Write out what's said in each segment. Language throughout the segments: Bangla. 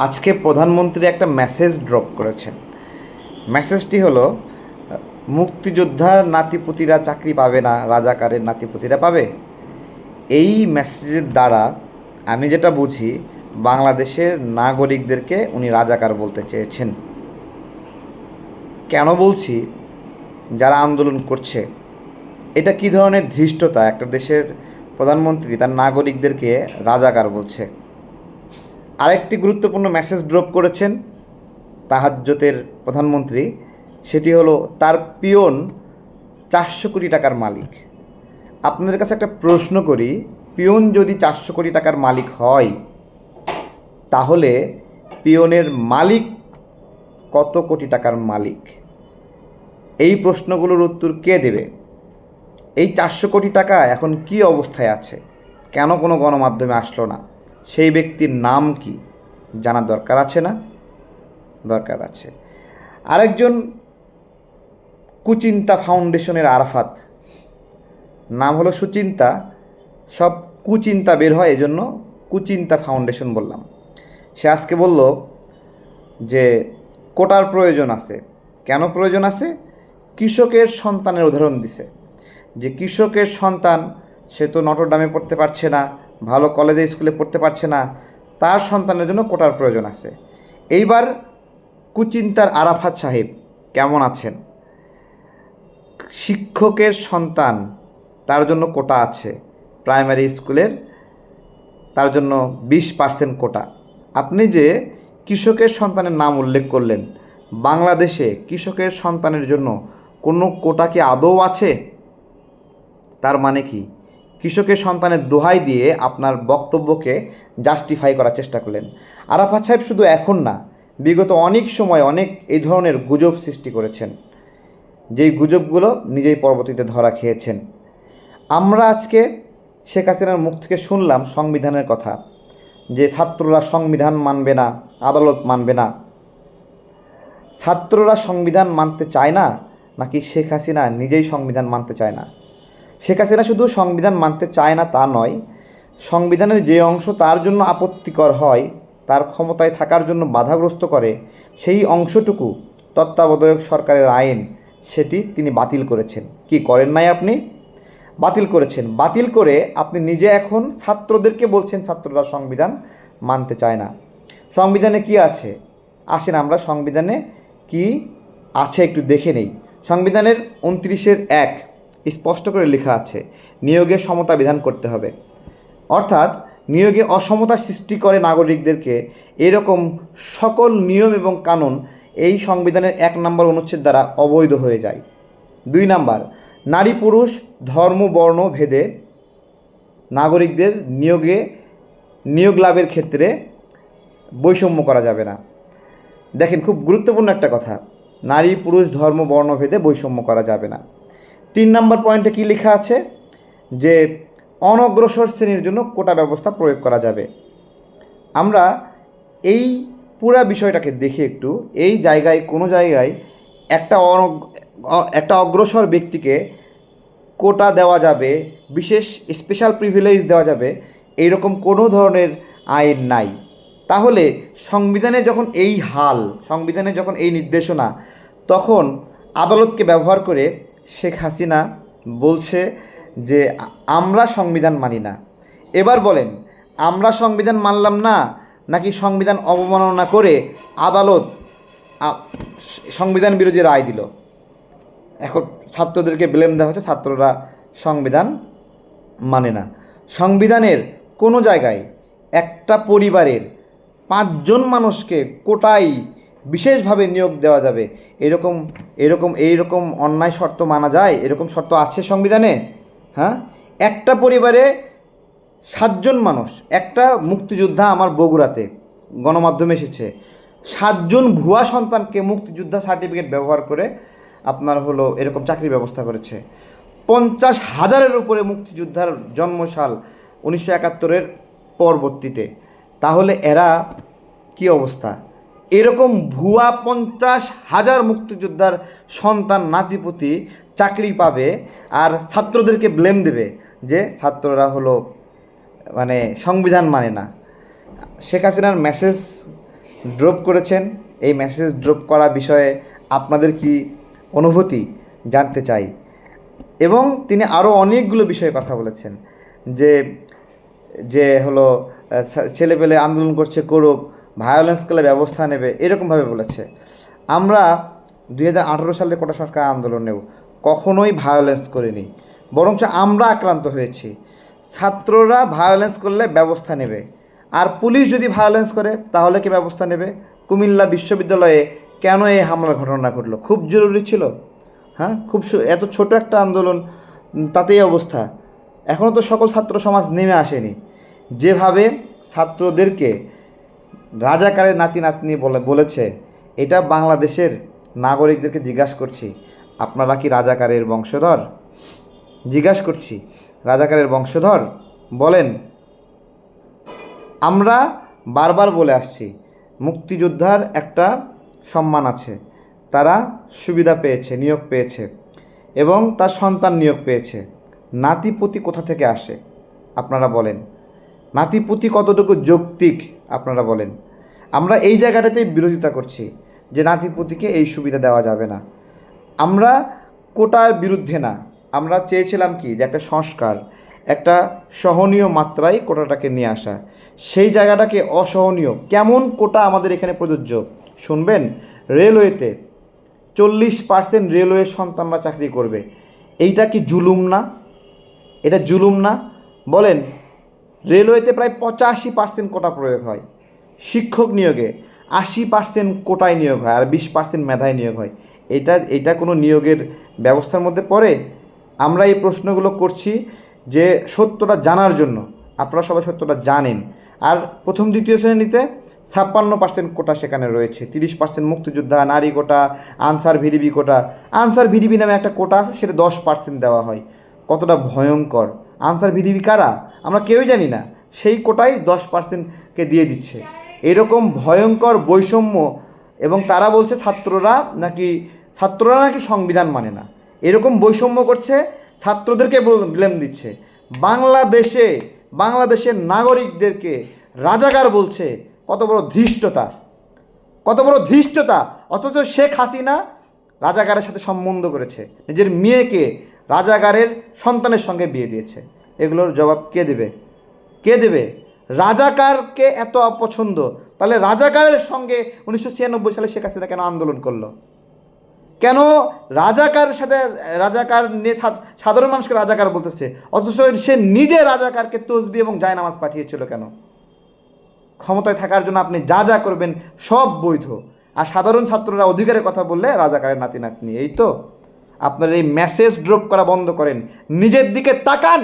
আজকে প্রধানমন্ত্রী একটা মেসেজ ড্রপ করেছেন। মেসেজটি হলো, মুক্তিযোদ্ধার নাতিপুতিরা চাকরি পাবে না, রাজাকারের নাতিপুতিরা পাবে। এই মেসেজের দ্বারা আমি যেটা বুঝি, বাংলাদেশের নাগরিকদেরকে উনি রাজাকার বলতে চেয়েছেন। কেন বলছি? যারা আন্দোলন করছে, এটা কী ধরনের ধৃষ্টতা একটা দেশের প্রধানমন্ত্রী তার নাগরিকদেরকে রাজাকার বলছে? আরেকটি গুরুত্বপূর্ণ মেসেজ ড্রপ করেছেন তাহাজ্যতের প্রধানমন্ত্রী, সেটি হলো, তার পিয়ন চারশো কোটি টাকার মালিক। আপনাদের কাছে একটা প্রশ্ন করি, পিয়ন যদি চারশো কোটি টাকার মালিক হয়, তাহলে পিয়নের মালিক কত কোটি টাকার মালিক? এই প্রশ্নগুলোর উত্তর কে দেবে? এই চারশো কোটি টাকা এখন কি অবস্থায় আছে? কেন কোনো গণমাধ্যমে আসলো না? সেই ব্যক্তির নাম কি? জানার দরকার আছে না? দরকার আছে। আরেকজন কুচিন্তা ফাউন্ডেশনের আরাফাত। নাম হলো সুচিন্তা। সব কুচিন্তা বের হয় এজন্য কুচিন্তা ফাউন্ডেশন বললাম। সে আজকে বলল যে, কোটার প্রয়োজন আছে। কেন প্রয়োজন আছে? কৃষকের সন্তানের উদাহরণ দিছে। যে কৃষকের সন্তান, সে তো নটরডামে পড়তে পারছে না ভালো কলেজে স্কুলে পড়তে পারছে না, তার সন্তানের জন্য কোটার প্রয়োজন আছে। এইবার কুচিন্তার আরাফাত সাহেব কেমন আছেন? শিক্ষকের সন্তান, তার জন্য কোটা আছে। প্রাইমারি স্কুলের তার জন্য বিশ পার্সেন্ট কোটা। আপনি যে কৃষকের সন্তানের নাম উল্লেখ করলেন, বাংলাদেশে কৃষকের সন্তানের জন্য কোনো কোটা কি আদৌ আছে? তার মানে কি? কৃষকের সন্তানের দোহাই দিয়ে আপনার বক্তব্যকে জাস্টিফাই করার চেষ্টা করলেন। আরাফাত সাহেব শুধু এখন না, বিগত অনেক সময় অনেক এই ধরনের গুজব সৃষ্টি করেছেন। যেই গুজবগুলো নিজেই পরবর্তীতে ধরা খেয়েছেন। আমরা আজকে শেখ হাসিনার মুখ থেকে শুনলাম সংবিধানের কথা, যে ছাত্ররা সংবিধান মানবে না, আদালত মানবে না। ছাত্ররা সংবিধান মানতে চায় না, নাকি শেখ হাসিনা নিজেই সংবিধান মানতে চায় না? শেখ হাসিনা শুধু সংবিধান মানতে চায় না তা নয়, সংবিধানের যে অংশ তার জন্য আপত্তিকর হয়, তার ক্ষমতায় থাকার জন্য বাধাগ্রস্ত করে, সেই অংশটুকু তত্ত্বাবধায়ক সরকারের আইন সেটি তিনি বাতিল করেছেন। কি করেন নাই আপনি? বাতিল করেছেন। বাতিল করে আপনি নিজে এখন ছাত্রদেরকে বলছেন ছাত্ররা সংবিধান মানতে চায় না। সংবিধানে কি আছে? আসেন আমরা সংবিধানে কি আছে একটু দেখে নেই। সংবিধানের উনত্রিশের এক স্পষ্ট করে লেখা আছে, নিয়োগে সমতা বিধান করতে হবে। অর্থাৎ, নিয়োগে অসমতা সৃষ্টি করে নাগরিকদেরকে এরকম সকল নিয়ম এবং কানুন এই সংবিধানের এক নম্বর অনুচ্ছেদ দ্বারা অবৈধ হয়ে যায়। দুই নাম্বার, নারী পুরুষ ধর্ম, বর্ণ, ভেদে নাগরিকদের নিয়োগে নিয়োগ লাভের ক্ষেত্রে বৈষম্য করা যাবে না। দেখেন, খুব গুরুত্বপূর্ণ একটা কথা, নারী, পুরুষ, ধর্ম, বর্ণ, ভেদে বৈষম্য করা যাবে না। তিন নম্বর পয়েন্টে কী লেখা আছে? যে অনগ্রসর শ্রেণির জন্য কোটা ব্যবস্থা প্রয়োগ করা যাবে। আমরা এই পুরা বিষয়টাকে দেখি একটু। এই জায়গায়, কোনো জায়গায় একটা একটা অগ্রসর ব্যক্তিকে কোটা দেওয়া যাবে, বিশেষ স্পেশাল প্রিভিলেজ দেওয়া যাবে, এইরকম কোনো ধরনের আইন নাই। তাহলে সংবিধানে যখন এই হাল, সংবিধানে যখন এই নির্দেশনা, তখন আদালতকে ব্যবহার করে শেখ হাসিনা বলছে যে, আমরা সংবিধান মানি না। এবার বলেন, আমরা সংবিধান মানলাম না, নাকি সংবিধান অবমাননা করে আদালত সংবিধান বিরোধী রায় দিল? এখন ছাত্রদেরকে ব্লেম দেওয়া হচ্ছে, ছাত্ররা সংবিধান মানে না। সংবিধানের কোনো জায়গায় একটা পরিবারের পাঁচজন মানুষকে কোটাই বিশেষভাবে নিয়োগ দেওয়া যাবে। এরকম এরকম, এইরকম অন্যায় শর্ত মানা যায়? এরকম শর্ত আছে সংবিধানে? হ্যাঁ? একটা পরিবারে সাতজন মানুষ, একটা মুক্তিযোদ্ধা আমার বগুড়াতে, গণমাধ্যমে এসেছে। সাতজন ভুয়া সন্তানকে মুক্তিযোদ্ধা সার্টিফিকেট ব্যবহার করে আপনার হলো এরকম চাকরির ব্যবস্থা করেছে। পঞ্চাশ হাজারের উপরে মুক্তিযোদ্ধার জন্মসাল উনিশশো একাত্তরের পরবর্তীতে। তাহলে এরা কি অবস্থা? এরকম ভুয়া পঞ্চাশ হাজার মুক্তিযোদ্ধার সন্তান, নাতিপতি চাকরি পাবে আর ছাত্রদেরকে ব্লেম দেবে যে ছাত্ররা হলো মানে সংবিধান মানে না। শেখ হাসিনার মেসেজ ড্রপ করেছেন। এই মেসেজ ড্রপ করা বিষয়ে আপনাদের কি অনুভূতি জানতে চাই? এবং তিনি আরও অনেকগুলো বিষয়ে কথা বলেছেন যে যে হলো ছেলে পেলে আন্দোলন করছে করুক ভায়োলেন্স করলে ব্যবস্থা নেবে, এরকমভাবে বলেছে। আমরা দুই হাজার আঠারো সালে কোটা সংস্কার আন্দোলনেও কখনোই ভায়োলেন্স করিনি, বরঞ্চ আমরা আক্রান্ত হয়েছি। ছাত্ররা ভায়োলেন্স করলে ব্যবস্থা নেবে। আর পুলিশ যদি ভায়োলেন্স করে, তাহলে কি ব্যবস্থা নেবে? কুমিল্লা বিশ্ববিদ্যালয়ে কেন এই হামলার ঘটনা ঘটলো? খুব জরুরি ছিল। হ্যাঁ খুব এত ছোট একটা আন্দোলন, তাতেই অবস্থা। এখনও তো সকল ছাত্র সমাজ নেমে আসেনি। যেভাবে ছাত্রদেরকে রাজাকারের নাতি নাতনি বলে, বলেছে, এটা বাংলাদেশের নাগরিকদেরকে জিজ্ঞাসা করছি, আপনারা কি রাজাকারের বংশধর? জিজ্ঞাসা করছি, রাজাকারের বংশধর? বলেন, আমরা বারবার বলে আসছি, মুক্তিযোদ্ধার একটা সম্মান আছে, তারা সুবিধা পেয়েছে, নিয়োগ পেয়েছে, এবং তার সন্তান নিয়োগ পেয়েছে, নাতিপতি কোথা থেকে আসে? আপনারা বলেন নাতিপুতি কতটুকু যৌক্তিক আপনারা বলেন? আমরা এই জায়গাটাতেই বিরোধিতা করছি যে নাতিপুতিকে এই সুবিধা দেওয়া যাবে না। আমরা কোটার বিরুদ্ধে না। আমরা চেয়েছিলাম কি? যে একটা সংস্কার, একটা সহনীয় মাত্রায় কোটাটাকে নিয়ে আসা। সেই জায়গাটাকে অসহনীয়, কেমন কোটা আমাদের এখানে প্রযোজ্য? শুনবেন? রেলওয়েতে চল্লিশ পার্সেন্ট রেলওয়ের সন্তানরা চাকরি করবে। এইটা কি জুলুম না? এটা জুলুম না? বলেন রেলওয়েতে প্রায় পঁচাশি পার্সেন্ট কোটা প্রয়োগ হয়। শিক্ষক নিয়োগে আশি পার্সেন্ট কোটায় নিয়োগ হয় আর বিশ পার্সেন্ট মেধায় নিয়োগ হয়। এটা এটা কোনো নিয়োগের ব্যবস্থার মধ্যে পড়ে? আমরা এই প্রশ্নগুলো করছি যে সত্যটা জানার জন্য। আপনারা সবাই সত্যটা জানেন। আর প্রথম, দ্বিতীয় শ্রেণীতে ছাপ্পান্ন পার্সেন্ট কোটা সেখানে রয়েছে। তিরিশ পার্সেন্ট মুক্তিযোদ্ধা, নারী quota, Ansar V D B quota. Ansar V D B নামে একটা কোটা আছে, সেটা দশ পার্সেন্ট দেওয়া হয়। কতটা ভয়ঙ্কর। আনসার ভিডিবি কারা? আমরা কেউই জানি না, সেই কোটাই দশ পার্সেন্টকে দিয়ে দিচ্ছে। এরকম ভয়ঙ্কর বৈষম্য এবং তারা বলছে ছাত্ররা নাকি ছাত্ররা নাকি সংবিধান মানে না। এরকম বৈষম্য করছে, ছাত্রদেরকে ব্লেম দিচ্ছে। বাংলাদেশে, বাংলাদেশের নাগরিকদেরকে রাজাকার বলছে, কত বড় ধৃষ্টতা। কত বড় ধৃষ্টতা, অথচ শেখ হাসিনা রাজাকারের সাথে সম্বন্ধ করেছে। নিজের মেয়েকে রাজাকারের সন্তানের সঙ্গে বিয়ে দিয়েছে। এগুলোর জবাব কে দেবে? কে দেবে? রাজাকারকে এত অপছন্দ। তাহলে রাজাকারের সঙ্গে উনিশশো ছিয়ানব্বই সালে শেখ হাসিনা কেন আন্দোলন করল? কেন রাজাকার সাথে, রাজাকার নিয়ে সাধারণ মানুষকে রাজাকার বলতেছে? অথচ সে নিজে রাজাকারকে তসবি এবং জায়নামাজ পাঠিয়েছিল কেন? ক্ষমতায় থাকার জন্য আপনি যা যা করবেন সব বৈধ। আর সাধারণ ছাত্ররা অধিকারের কথা বললে রাজাকারের নাতি নাতনি এই তো, আপনার এই মেসেজ ড্রপ করা বন্ধ করেন। নিজের দিকে তাকান।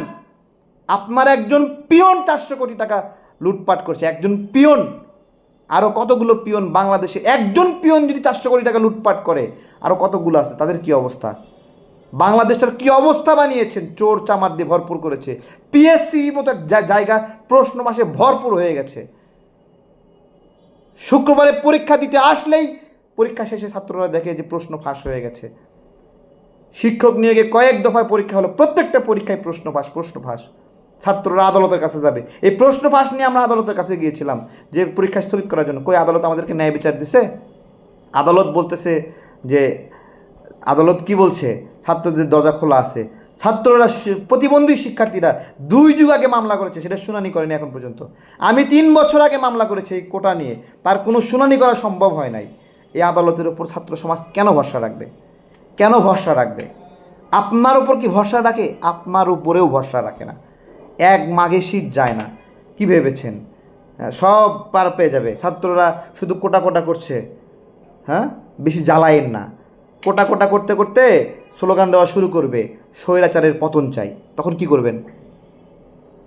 আপনার একজন পিয়ন চারশো কোটি টাকা লুটপাট করছে, একজন পিয়ন। আরও কতগুলো পিয়ন বাংলাদেশে? একজন পিয়ন যদি চারশো কোটি টাকা লুটপাট করে আরও কতগুলো আছে? তাদের কি অবস্থা? বাংলাদেশটার কি অবস্থা বানিয়েছেন? চোর চামার দিয়ে ভরপুর করেছে। পিএসসি মতো জায়গা প্রশ্ন মাসে ভরপুর হয়ে গেছে। শুক্রবারে পরীক্ষা দিতে আসলেই পরীক্ষা শেষে ছাত্ররা দেখে যে প্রশ্ন ফাঁস হয়ে গেছে। শিক্ষক নিয়োগে কয়েক দফায় পরীক্ষা হলো, প্রত্যেকটা পরীক্ষায় প্রশ্ন ফাঁস প্রশ্ন ফাঁস। ছাত্ররা আদালতের কাছে যাবে। এই প্রশ্ন ফাঁস নিয়ে আমরা আদালতের কাছে গিয়েছিলাম যে পরীক্ষা স্থগিত করার জন্য। কই আদালত আমাদেরকে ন্যায় বিচার দিছে? আদালত বলতেছে যে, আদালত কি বলছে? ছাত্রদের দরজা খোলা আছে। ছাত্ররা প্রতিবন্ধী শিক্ষার্থীরা দুই যুগ আগে মামলা করেছে, সেটা শুনানি করেনি এখন পর্যন্ত। আমি তিন বছর আগে মামলা করেছি এই কোটা নিয়ে। তার কোনো শুনানি করা সম্ভব হয় নাই। এই আদালতের ওপর ছাত্র সমাজ কেন ভরসা রাখবে? কেন ভরসা রাখবে? আপনার উপর কি ভরসা রাখে? আপনার উপরেও ভরসা রাখে না। এক মাঘে শীত যায় না। কি ভেবেছেন? হ্যাঁ, সব পার পেয়ে যাবে। ছাত্ররা শুধু কোটা কোটা করছে। হ্যাঁ? বেশি জ্বালায়েন না। কোটা কোটা করতে করতে স্লোগান দেওয়া শুরু করবে। স্বৈরাচারের পতন চাই। তখন কি করবেন?